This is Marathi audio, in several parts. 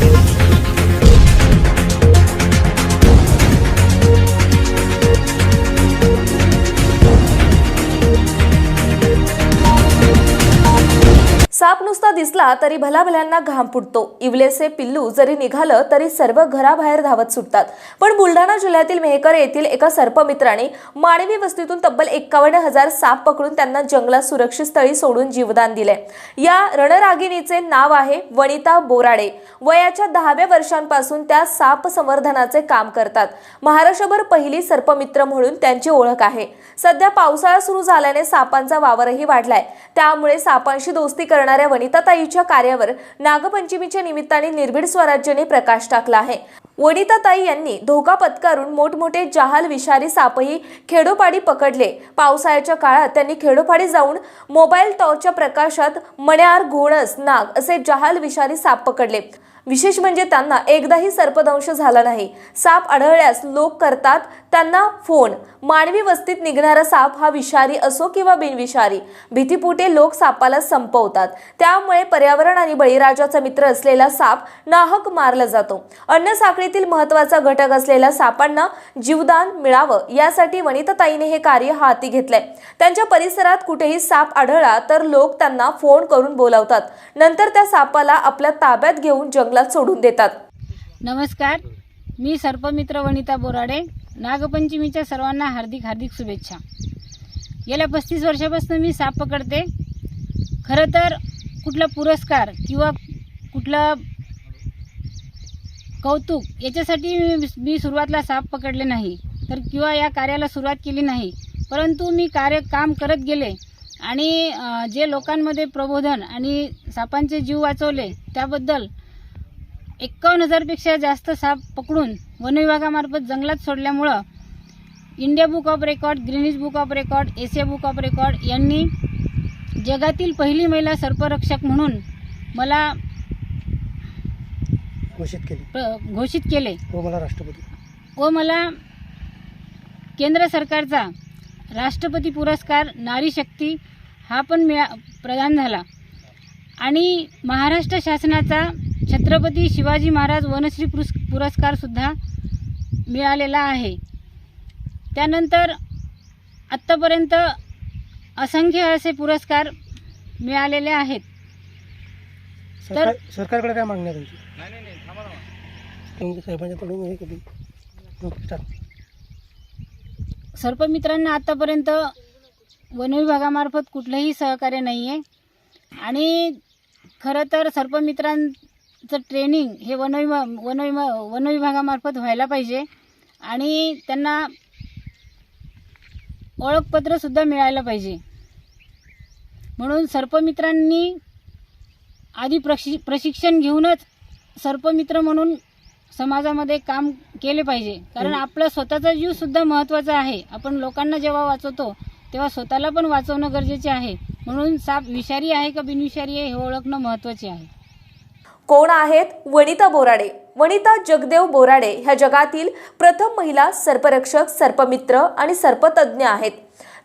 साप नुसता दिसला तरी भलाभल्यांना घाम फुटतो. इवलेसे पिल्लू जरी निघालं तरी सर्व घराबाहेर धावत सुटतात. पण बुलढाणा जिल्ह्यातील मेहकर येथील एका सर्पमित्राने मानवी वस्तीतून तब्बल एक्कावन्न हजार साप पकडून त्यांना जंगलात सुरक्षित स्थळी सोडून जीवदान दिले. या रणरागिणीचे नाव आहे वनिता बोराडे. वयाच्या दहाव्या वर्षांपासून त्या साप संवर्धनाचे काम करतात. महाराष्ट्रभर पहिली सर्पमित्र म्हणून त्यांची ओळख आहे. सध्या पावसाळा सुरू झाल्याने सापांचा वावरही वाढलाय. त्यामुळे सापांशी दोस्ती करणाऱ्या वनिताताईच्या कार्यावर नागपंचमीच्या निमित्ताने निर्भीड स्वराज्याने प्रकाश टाकला आहे. वनिताताई यांनी धोका पत्करून मोठमोठे जहाल विषारी सापही खेडोपाडी पकडले. पावसाळ्याच्या काळात त्यांनी खेडोपाडी जाऊन मोबाईल टॉर्चच्या प्रकाशात मण्यार घोणस नाग असे जहाल विषारी साप पकडले. विशेष म्हणजे त्यांना एकदाही सर्पदंश झाला नाही. साप आढळल्यास लोक करतात त्यांना फोन. मानवी वस्तीत निघणारा साप हा विषारी असो किंवा बिनविषारी भीतीपुटे लोक सापाला संपवतात. त्यामुळे पर्यावरण आणि बळीराजाचा मित्र असलेला साप नाहक मारला जातो. अन्न साखळीतील महत्त्वाचा घटक असलेल्या सापांना जीवदान मिळावं यासाठी वनिताताईने हे कार्य हाती घेतलंय. त्यांच्या परिसरात कुठेही साप आढळला तर लोक त्यांना फोन करून बोलावतात. नंतर त्या सापाला आपल्या ताब्यात घेऊन जंगलात सोडून देतात. नमस्कार. मी सर्पमित्र वनिता बोराडे. नागपंचमीच्या सर्वांना हार्दिक हार्दिक शुभेच्छा. गेल्या पस्तीस वर्षापासून मी साप पकडते. खरं तर कुठला पुरस्कार किंवा कुठलं कौतुक याच्यासाठी मी- मी सुरुवातला साप पकडले नाही. तर किंवा या कार्याला सुरुवात केली नाही. परंतु मी कार्य काम करत गेले आणि जे लोकांमध्ये प्रबोधन आणि सापांचे जीव वाचवले त्याबद्दल एक्कावन्न हजारपेक्षा जास्त साप पकडून वनविभागामार्फत जंगलात सोडल्यामुळं India book of record Guinness book of record Asia book of record यांनी जगातील पहिली महिला सर्परक्षक म्हणून मला घोषित केली. घोषित केले. व मला राष्ट्रपती. व मला केंद्र सरकारचा राष्ट्रपती पुरस्कार नारी शक्ती हा पण मिळा प्रदान झाला. आणि महाराष्ट्र शासनाचा छत्रपती शिवाजी महाराज वनश्री पुरस् पुरस्कारसुद्धा मिळालेला आहे. त्यानंतर आत्तापर्यंत असंख्य असे पुरस्कार मिळालेले आहेत. सरकार सरकारकडे काय मागणी आहे तुमची? तुमच्या साहेबांच्या स्टार्ट. सर्पमित्रांना आत्तापर्यंत वनविभागामार्फत कुठलंही सहकार्य नाही आहे आणि खरं तर सर्पमित्रांचं ट्रेनिंग हे वनविभा वनविभा वनविभागामार्फत व्हायला पाहिजे. आणि त्यांना ओळखपत्रसुद्धा मिळायला पाहिजे. म्हणून सर्पमित्रांनी आधी प्रशि प्रशिक्षण घेऊनच सर्पमित्र म्हणून समाजामध्ये काम केले पाहिजे. कारण आपला स्वतःचा जीव सुद्धा महत्त्वाचा आहे. आपण लोकांना जेव्हा वाचवतो तेव्हा स्वतःला पण वाचवणं गरजेचे आहे. म्हणून साप विषारी आहे का बिनविषारी आहे हे ओळखणं महत्त्वाचे आहे. कोण आहेत? वनिता बोराडे. वनिता जगदेव बोराडे ह्या जगातील प्रथम महिला सर्परक्षक सर्पमित्र आणि सर्पतज्ञ आहेत.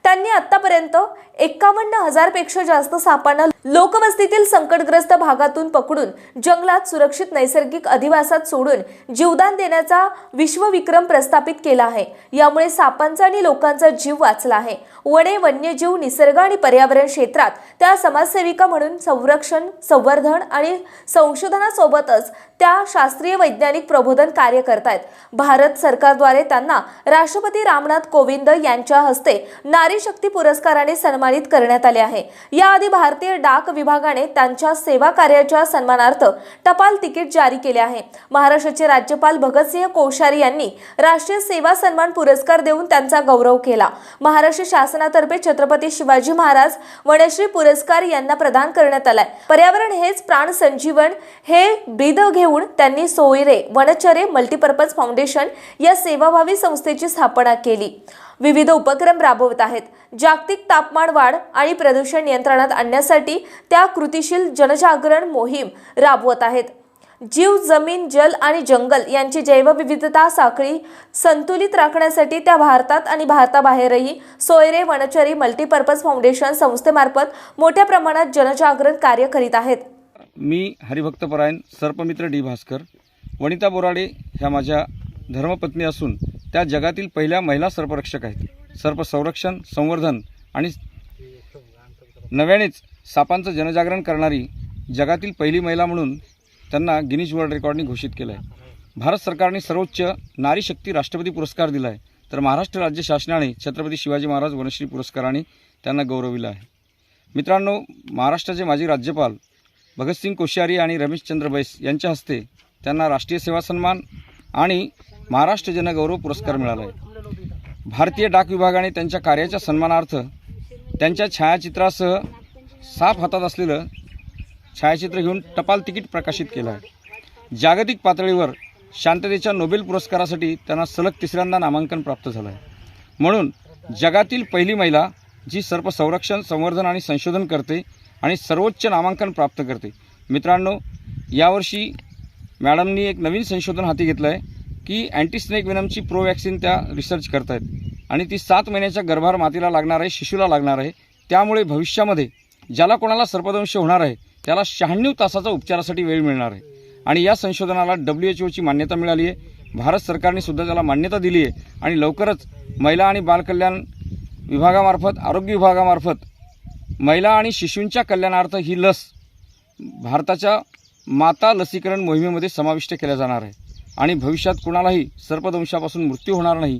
त्यांनी आत्तापर्यंत एक्कावन्न हजारपेक्षा जास्त सापांना लोकवस्तीतील संकटग्रस्त भागातून पकडून जंगलात सुरक्षित नैसर्गिक अधिवासात सोडून जीवदान देण्याचा विश्वविक्रम प्रस्थापित केला आहे. यामुळे सापांचा आणि लोकांचा जीव वाचला आहे. वने वन्यजीव निसर्ग आणि पर्यावरण क्षेत्रात त्या समाजसेविका म्हणून संरक्षण संवर्धन आणि संशोधनासोबतच त्या शास्त्रीय वैज्ञानिक प्रबोधन कार्य करतायत. भारत सरकारद्वारे त्यांना राष्ट्रपती रामनाथ कोविंद यांच्या हस्ते नारी शक्ती पुरस्काराने सन्मानित करण्यात आले आहे. याआधी भारतीय डाक विभागाने त्यांच्या सेवा कार्याच्या सन्मानार्थ टपाल तिकीट जारी केले आहे. महाराष्ट्राचे राज्यपाल भगतसिंह कोश्यारी यांनी राष्ट्रीय सेवा सन्मान पुरस्कार देऊन त्यांचा गौरव केला. महाराष्ट्र शासनातर्फे छत्रपती शिवाजी महाराज वनश्री पुरस्कार यांना प्रदान करण्यात आलाय. पर्यावरण हेच प्राण संजीवन हे ब्रीद घेऊन त्यांनी सोयरे वनचरे मल्टीपर्पज फाउंडेशन या सेवाभावी संस्थेची स्थापना केली. विविध उपक्रम राबवत आहेत. जागतिक तापमान वाढ आणि प्रदूषण नियंत्रणात आणण्यासाठी त्या कृतीशील जनजागरण मोहीम राबवत आहेत. जीव जमीन जल आणि जंगल यांची जैवविविधता साखळी संतुलित राखण्यासाठी त्या भारतात आणि भारताबाहेरही सोयरे वनचरी मल्टीपर्पज फाउंडेशन संस्थेमार्फत मोठ्या प्रमाणात जनजागरण कार्य करीत आहेत. मी हरिभक्तपरायण सर्पमित्र डी भास्कर वनिता बोराडे ह्या माझ्या धर्मपत्नी असून त्या जगातील पहिल्या महिला सर्परक्षक आहेत. सर्प संरक्षण संवर्धन आणि नव्यानेच सापांचं जनजागरण करणारी जगातील पहिली महिला म्हणून त्यांना गिनीज वर्ल्ड रेकॉर्डने घोषित केलं आहे भारत सरकारने सर्वोच्च नारी शक्ती राष्ट्रपती पुरस्कार दिला आहे तर महाराष्ट्र राज्य शासनाने छत्रपती शिवाजी महाराज वनश्री पुरस्काराने त्यांना गौरविलं आहे. मित्रांनो महाराष्ट्राचे माजी राज्यपाल भगतसिंग कोश्यारी आणि रमेशचंद्र बैस यांच्या हस्ते त्यांना राष्ट्रीय सेवा सन्मान आणि महाराष्ट्र जनगौरव पुरस्कार मिळाला आहे भारतीय डाक विभागाने त्यांच्या कार्याच्या सन्मानार्थ त्यांच्या छायाचित्रासह साफ हातात असलेलं छायाचित्र घेऊन टपाल तिकीट प्रकाशित केलं. आहे जागतिक पातळीवर शांततेच्या नोबेल पुरस्कारासाठी त्यांना सलग तिसऱ्यांदा नामांकन प्राप्त झालं आहे म्हणून जगातील पहिली महिला जी सर्प संरक्षण संवर्धन आणि संशोधन करते आणि सर्वोच्च नामांकन प्राप्त करते. मित्रांनो यावर्षी मॅडमनी एक नवीन संशोधन हाती घेतलं आहे की अँटी स्नेक विनमची प्रोवॅक्सिन त्या रिसर्च करत आहेत आणि ती सात महिन्याच्या गर्भार मातीला लागणार आहे शिशूला लागणार आहे. त्यामुळे भविष्यामध्ये ज्याला कोणाला सर्पदंश होणार आहे त्याला शहाण्णव तासाचा उपचारासाठी वेळ मिळणार आहे. आणि या संशोधनाला डब्ल्यू एच ओची मान्यता मिळाली आहे. भारत सरकारने सुद्धा त्याला मान्यता दिली आहे. आणि लवकरच महिला आणि बालकल्याण विभागामार्फत आरोग्य विभागामार्फत महिला आणि शिशूंच्या कल्याणार्थ ही लस भारताच्या माता लसीकरण मोहिमेमध्ये समाविष्ट केल्या जाणार आहे. आणि भविष्यात कुणालाही सर्पदंशापासून मृत्यू होणार नाही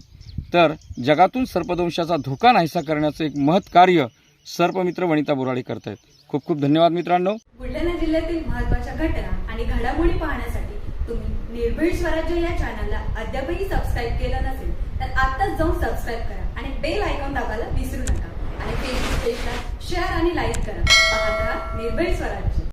तर जगातून सर्पदंशाचा धोका नाहीसा करण्याचं एक महत् कार्य सर्पमित्र वनिता बोराडे करत आहेत खूप खूप धन्यवाद मित्रांनो. बुलढाणा जिल्ह्यातील महत्त्वाच्या घटना आणि घडामोडी पाहण्यासाठी तुम्ही निर्भीड स्वराज्य या चॅनलला अद्यापही सबस्क्राईब केलं नसेल तर आत्ताच जाऊन सबस्क्राईब करा आणि बेल आयकॉन दाबायला विसरू नका. आणि फेसबुक पेजला शेअर आणि लाईक करा. पाहत राहा निर्भीड स्वराज्य.